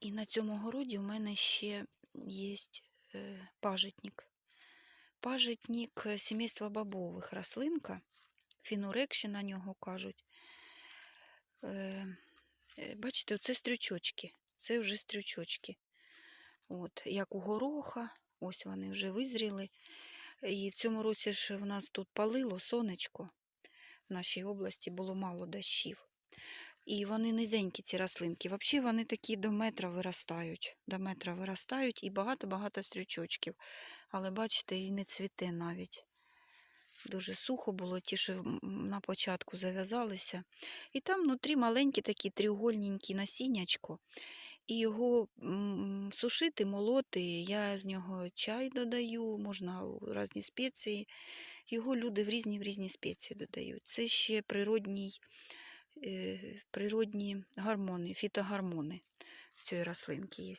І на цьому городі у мене ще є е, пажитник. Пажитник е, сімейства бобових рослинка. Фінурек ще на нього кажуть. Е, бачите, це стрючочки. Це вже стрючочки. От, як у гороха, ось вони вже визріли. І в цьому році ж в нас тут палило сонечко. В нашій області було мало дощів. І вони низенькі, ці рослинки. Взагалі вони такі до метра виростають. До метра виростають і багато-багато стрючочків. Але бачите, і не цвіте навіть. Дуже сухо було, ті, що на початку зав'язалися. І там внутрі маленькі такі тріугольненькі насіннячко. І його сушити, молоти, я з нього чай додаю, можна у різні спеції. Його люди в різні в різні спеції додають. Це ще природній, природні гормони, фітогормони цієї рослинки є.